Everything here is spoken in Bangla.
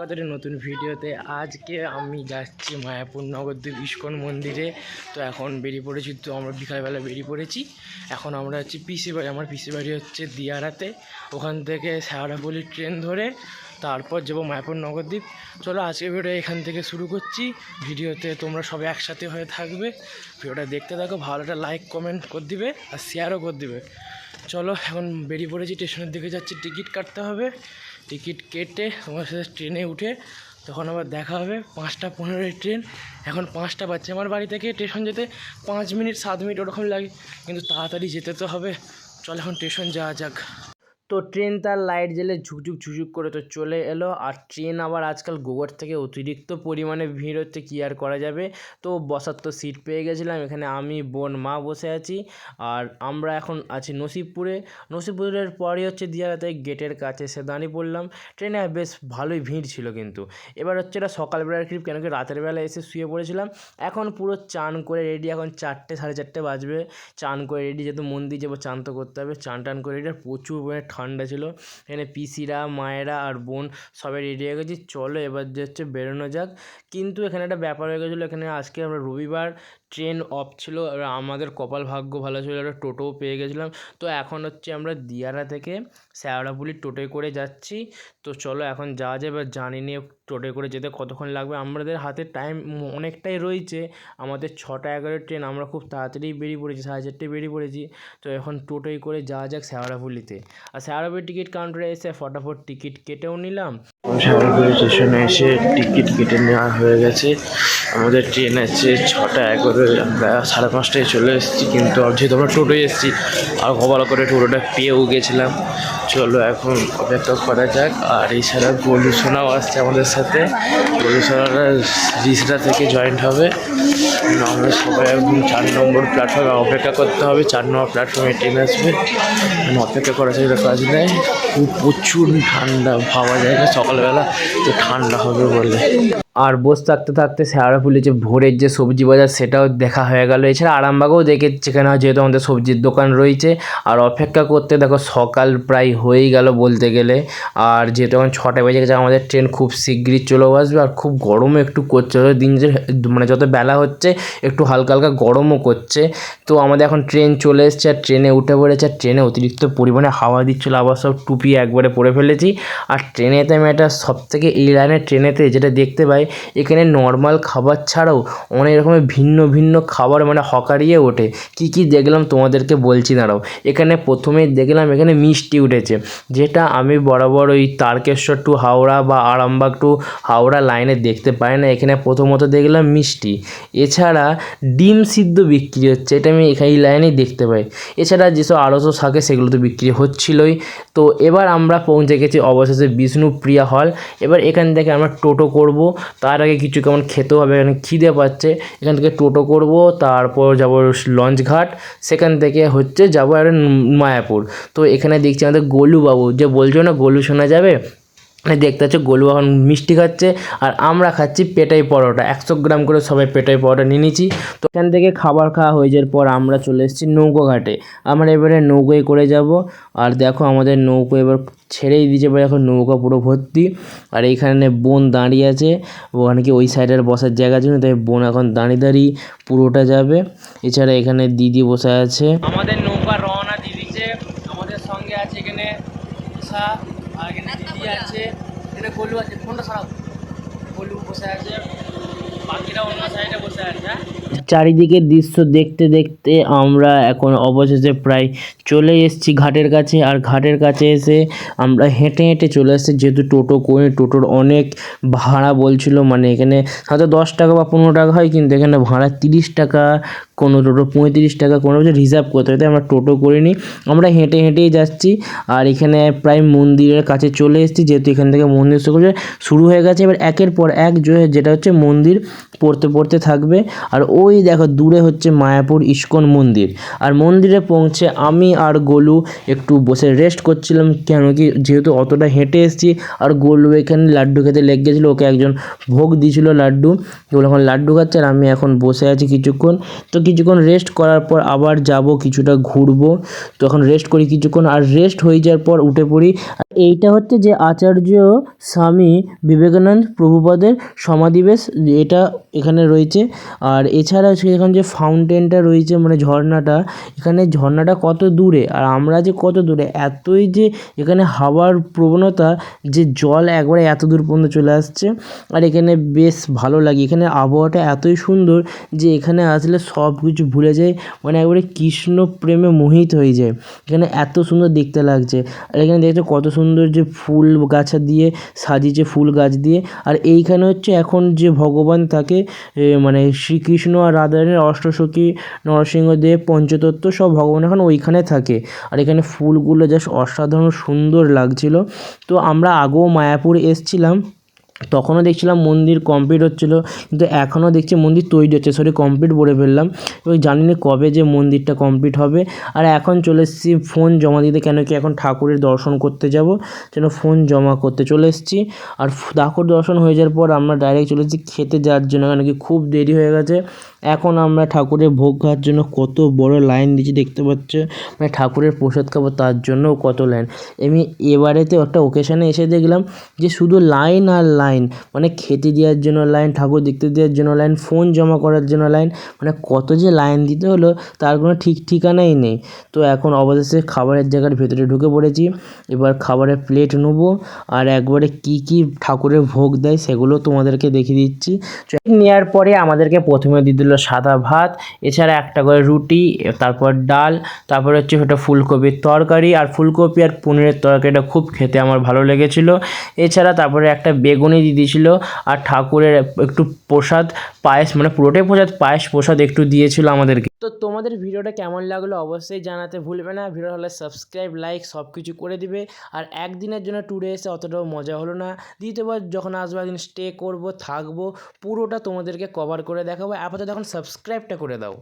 স্বাগত নতুন ভিডিওতে। আজকে আমি যাচ্ছি মায়াপুর নগরদ্বীপ ইস্কন মন্দিরে। তো এখন বেরিয়ে পড়েছি, তো আমরা বিকালবেলা বেরিয়ে পড়েছি। এখন আমরা হচ্ছে পিসি বাড়ি, আমার পিসি বাড়ি হচ্ছে দিয়ারাতে। ওখান থেকে শেওড়াপল্লি ট্রেন ধরে তারপর যাব মায়াপুর নগরদ্বীপ চলো আজকে ভিডিও এখান থেকে শুরু করছি। ভিডিওতে তোমরা সবাই একসাথে হয়ে থাকবে। ভিডিওটা দেখতে থাকো, ভালো একটা লাইক কমেন্ট করে দিবে আর শেয়ারও করে দিবে। চলো এখন বেরিয়ে পড়েছি স্টেশনের দিকে যাচ্ছি টিকিট কাটতে হবে। টিকিট কেটে আমার সাথে ট্রেনে উঠে তখন আবার দেখা হবে। পাঁচটা পনেরোই ট্রেন। এখন পাঁচটা বাজছে। আমার বাড়ি থেকে স্টেশন যেতে পাঁচ মিনিট, সাত মিনিট ওরকম লাগে। কিন্তু তাড়াতাড়ি যেতে তো হবে। চল এখন স্টেশন যাওয়া যাক। তো ট্রেন তার লাইট জ্বেলে ঝুকঝুক ঝুকঝুক করে তো চলে এলো। আর ট্রেন আবার আজকাল গোবর থেকে অতিরিক্ত পরিমাণে ভিড় হচ্ছে, কী আর করা যাবে? তো বসার তো সিট পেয়ে গেছিলাম, এখানে আমি, বোন, মা বসে আছি। আর আমরা এখন আছি নসিবপুরে। নসিবপুরের পরই হচ্ছে দিয়ারাতে গেটের কাছে এসে দাঁড়িয়ে পড়লাম। ট্রেনে বেশ ভালোই ভিড় ছিল কিন্তু। এবার হচ্ছে এটা সকালবেলার ক্লিপ কেন কি রাতের বেলা এসে শুয়ে পড়েছিলাম। এখন পুরো চান করে রেডি এখন চারটে, সাড়ে চারটে বাজবে। চান করে রেডি যেহেতু মন্দির যাব, চান তো করতে হবে। চান টান করে রেডি আর প্রচুর পরিমাণে ঠান্ডা ছিল। এখানে পিসিরা, মায়েরা আর বোন সবাই রেডি হয়ে গেছি। চলো এবার যে হচ্ছে বেরোনো যাক। কিন্তু এখানে একটা ব্যাপার হয়ে গেছিল। এখানে আজকে আমরা রবিবার ট্রেন অফ ছিল আর আমাদের কপাল ভাগ্য ভালো ছিল, একটা টোটোও পেয়ে গেছিলাম। তো এখন হচ্ছে আমরা দিয়ারা থেকে শ্যাওড়াপুলির টোটোয় করে যাচ্ছি। তো চলো এখন যাওয়া যাবে, এবার জানি নিয়ে টোটোয় করে যেতে কতক্ষণ লাগবে। আমাদের হাতে টাইম অনেকটাই রয়েছে, আমাদের ছটা এগারোর ট্রেন আমরা খুব তাড়াতাড়ি বেরিয়ে পড়েছি, সাড়ে চারটেয় বেরিয়ে পড়েছি। তো এখন টোটোয় করে যাওয়া যাক শ্যাওড়াপুলিতে। আর শ্যাওড়াপুলি টিকিট কাউন্টারে এসে ফটাফট টিকিট কেটেও নিলাম। শ্যাওড়াপুলি স্টেশনে এসে টিকিট কেটে নেওয়া হয়ে গেছে। আমাদের ট্রেন আছে ছটা এগারো আমরা সাড়ে পাঁচটায় চলে এসেছি, কিন্তু যেহেতু আমরা টোটোয় এসেছি, আর ভালো করে টোটোটা পেয়েও গেছিলাম। চলো এখন অপেক্ষা করা যাক। আর এছাড়া গোলু সোনাও আসছে আমাদের সাথে। গোলু সোনারা রিসরা থেকে জয়েন্ট হবে। আমরা সবাই এখন চার নম্বর প্ল্যাটফর্মে অপেক্ষা করতে হবে। চার নম্বর প্ল্যাটফর্মে ট্রেন আসবে। অপেক্ষা করা ছাড়া কাজ নেই। প্রচুর ঠান্ডা পাওয়া যায় না সকালবেলা, তো ঠান্ডা হবে বলে। আর বসে থাকতে থাকতে শেয়ারাপুলি যে ভোরের যে সবজি বাজার, সেটাও দেখা হয়ে গেল। এছাড়া আরামবাগও দেখে সেখানে যেহেতু আমাদের সবজির দোকান রয়েছে। আর অপেক্ষা করতে দেখো, সকাল প্রায় হয়েই গেল বলতে গেলে। আর যেহেতু এখন ছটা বেজে গেছে, আমাদের ট্রেন খুব শিগগিরই চলেও আসবে। আর খুব গরমও একটু করছে দিন যে মানে যত বেলা হচ্ছে, একটু হালকা হালকা গরমও করছে। তো আমাদের এখন ট্রেন চলে এসছে, আর ট্রেনে উঠে পড়েছে। আর ট্রেনে অতিরিক্ত পরিমাণে হাওয়া দিচ্ছিল, আবার সব টুপি একবারে পরে ফেলেছি। আর ট্রেনেতে আমি একটা সব থেকে এই লাইনের ট্রেনেতে যেটা দেখতে পাই এখানে নর্মাল খাবার ছাড়াও অনেক রকমের ভিন্ন ভিন্ন খাবার মানে হকারিয়ে ওঠে। কী কী দেখলাম তোমাদেরকে বলছি, দাঁড়াও। এখানে প্রথমেই দেখলাম এখানে মিষ্টি উঠেছে, যেটা আমি বরাবর ওই তারকেশ্বর টু হাওড়া বা আরামবাগ টু হাওড়া লাইনে দেখতে পাই না, এখানে প্রথমত দেখলাম মিষ্টি। এছাড়া ডিম সিদ্ধ বিক্রি হচ্ছে, এটা আমি এখানে লাইনেই দেখতে পাই। এছাড়া যেসব সব থাকে সেগুলো তো বিক্রি হচ্ছিলোই। তো এবার আমরা পৌঁছে গেছি অবশেষে বিষ্ণুপ্রিয়া হল এবার এখান থেকে আমরা টোটো করব। তার আগে কিছু কেমন খেতেও হবে, এখানে খিদে পাচ্ছে। এখান থেকে টোটো করব, তারপর যাব লঞ্চ ঘাট, সেখান থেকে হচ্ছে যাব আর মায়াপুর। তো এখানে দেখছি আমাদের গোলুবাবু, যে বলছো না গোলু শোনা যাবে? দেখতে পাচ্ছ গোলু এখন মিষ্টি খাচ্ছে, আর আমরা খাচ্ছি পেটাই পরোটা। একশো গ্রাম করে সবাই পেটাই পরোটা নিয়ে নিচ্ছি তো এখান থেকে খাবার খাওয়া হয়ে যাওয়ার পর আমরা চলে এসেছি নৌকো ঘাটে। আমরা এবারে নৌকোয় করে যাব। আর দেখো আমাদের নৌকো এবার ছেড়েই দিয়েছে, এবার এখন নৌকা পুরো ভর্তি। আর এইখানে বোন দাঁড়িয়ে আছে। ওখানে কি ওই সাইডের বসার জায়গা ছিল তাই বোন এখন দাঁড়িয়ে দাঁড়িয়ে পুরোটা যাবে। এছাড়া এখানে দিদি বসে আছে। আমাদের নৌকা রওনা দিয়ে দিচ্ছে আমাদের সঙ্গে আছে এখানে উষা আর এখানে দিদি আছে? এখানে গোলু আছে, ফোনটা সরাও। গোলু বসে আছে। বাকিরা অন্য সাইডে বসে আছে হ্যাঁ? চারিদিকের দৃশ্য দেখতে দেখতে আমরা এখন অবশেষে প্রায় চলে এসেছি ঘাটের কাছে। আর ঘাটের কাছে এসে আমরা হেঁটে হেঁটে চলে এসেছি। যেহেতু টোটো করে, টোটোর অনেক ভাড়া বলছিল। মানে এখানে হয়তো দশ টাকা বা পনেরো টাকা হয়, কিন্তু এখানে ভাড়া তিরিশ টাকা, কোনো টোটো পঁয়ত্রিশ টাকা, কোনো কিছু রিজার্ভ করতে হয়। আমরা টোটো করিনি। আমরা হেঁটে হেঁটেই যাচ্ছি। আর এখানে প্রায় মন্দিরের কাছে চলে এসেছি। যেহেতু এখান থেকে মন্দির শুরু হয়ে গেছে, এবার একের পর এক যেটা হচ্ছে মন্দির পড়তে পড়তে থাকবে। আর ওই দেখো দূরে হচ্ছে মায়াপুর ইস্কন মন্দির। আর মন্দিরে পৌঁছে আমি আর গোলু একটু বসে রেস্ট করছিলাম, কেন কি যেহেতু অতটা হেঁটে এসেছি আর গোলু এখানে লাড্ডু খেতে লেগে গেছিল, ওকে একজন ভোগ দিয়েছিল লাড্ডু। গোলু এখন লাড্ডু খাচ্ছে আর আমি এখন বসে আছি কিছুক্ষণ। তো কিছুক্ষণ রেস্ট করার পর আবার যাব, কিছুটা ঘুরবো। তো এখন রেস্ট করি কিছুক্ষণ আর রেস্ট হয়ে যাওয়ার পর উঠে পড়ি। এইটা হচ্ছে যে আচার্য স্বামী বিবেকানন্দ প্রভুপাদের সমাধিবেশ, এটা এখানে রয়েছে। আর এছাড়া হচ্ছে এখানে যে ফাউন্টেনটা রয়েছে মানে ঝর্ণাটা, এখানে ঝর্ণাটা কত দূরে? আর আমরা যে কত দূরে? এতই যে এখানে হাওয়ার প্রবণতা যে জল একবারে এত দূর পর্যন্ত চলে আসছে, আর এখানে বেশ ভালো লাগে। এখানে আবহাওয়াটা এতই সুন্দর যে এখানে আসলে সব কিছু ভুলে যায় মানে একবারে কৃষ্ণ প্রেমে মোহিত হয়ে যায়। এখানে এত সুন্দর দেখতে লাগছে। আর এখানে দেখছ কত সুন্দর যে ফুল গাছা দিয়ে সাজিয়েছে, ফুল গাছ দিয়ে। আর এইখানে হচ্ছে এখন যে ভগবান থাকে মানে শ্রীকৃষ্ণ আর রাধারানীর অষ্টসখী, নরসিংহদেব, পঞ্চতত্ত্ব সব ভগবান এখন ওইখানে থাকে। আর এখানে ফুলগুলো জাস্ট অসাধারণ সুন্দর লাগছিল। তো আমরা আগেও মায়াপুর এসছিলাম, তখনও দেখছিলাম মন্দির কমপ্লিট হচ্ছিল, কিন্তু এখনও দেখছি মন্দির তৈরি হচ্ছে। সরি কমপ্লিট বলে ফেললাম। এবার জানি না কবে যে মন্দিরটা কমপ্লিট হবে। আর এখন চলে এসেছি ফোন জমা দিতে। কেন কি এখন ঠাকুরের দর্শন করতে যাব? যেন ফোন জমা করতে চলে এসেছি। আর ঠাকুর দর্শন হয়ে যাওয়ার পর আমরা ডাইরেক্ট চলে এসেছি খেতে যাওয়ার জন্য। কেন কি খুব দেরি হয়ে গেছে। এখন আমরা ঠাকুরের ভোগ খাওয়ার জন্য কত বড় লাইন দিচ্ছি দেখতে পাচ্ছ? মানে ঠাকুরের প্রসাদ খাব তার জন্যও কত লাইন আমি এবারেতে একটা ওকেশানে এসে দেখলাম যে শুধু লাইন আর লাইন মানে খেতে দেওয়ার জন্য লাইন ঠাকুর দেখতে দেওয়ার জন্য লাইন ফোন জমা করার জন্য লাইন মানে কত যে লাইন দিতে হলো তার কোনো ঠিক ঠিকানাই নেই। তো এখন অবশেষে খাবারের জায়গার ভেতরে ঢুকে পড়েছি। এবার খাবারের প্লেট নেব আর একবারে কি কি ঠাকুরের ভোগ দেয় সেগুলো তোমাদেরকে দেখিয়ে দিচ্ছি। নেওয়ার পরে আমাদেরকে প্রথমে দিয়ে দিল সাদা ভাত, এছাড়া একটা করে রুটি, তারপর ডাল, তারপর হচ্ছে ওটা ফুলকপির তরকারি, আর ফুলকপি আর পনিরের তরকারিটা খুব খেতে আমার ভালো লেগেছিলো। এছাড়া তারপরে একটা বেগুনি দিয়ে দিয়েছিল আর ঠাকুরের একটু প্রসাদ, পায়েস মানে পুরোটাই প্রসাদ, পায়েস প্রসাদ একটু দিয়েছিল আমাদেরকে। তো তোমাদের ভিডিওটা কেমন লাগল অবশ্যই জানাতে ভুলবে না। ভিডিও হলে সাবস্ক্রাইব লাইক সব কিছু করে দিবে। আর একদিনের জন্য ট্যুরে এসে অতটাও মজা হলো না। দ্বিতীয়বার যখন আসব একদিন স্টে করব, থাকব, পুরোটা তোমাদেরকে কভার করে দেখাবো। আপাতত এখন সাবস্ক্রাইবটা করে দাও।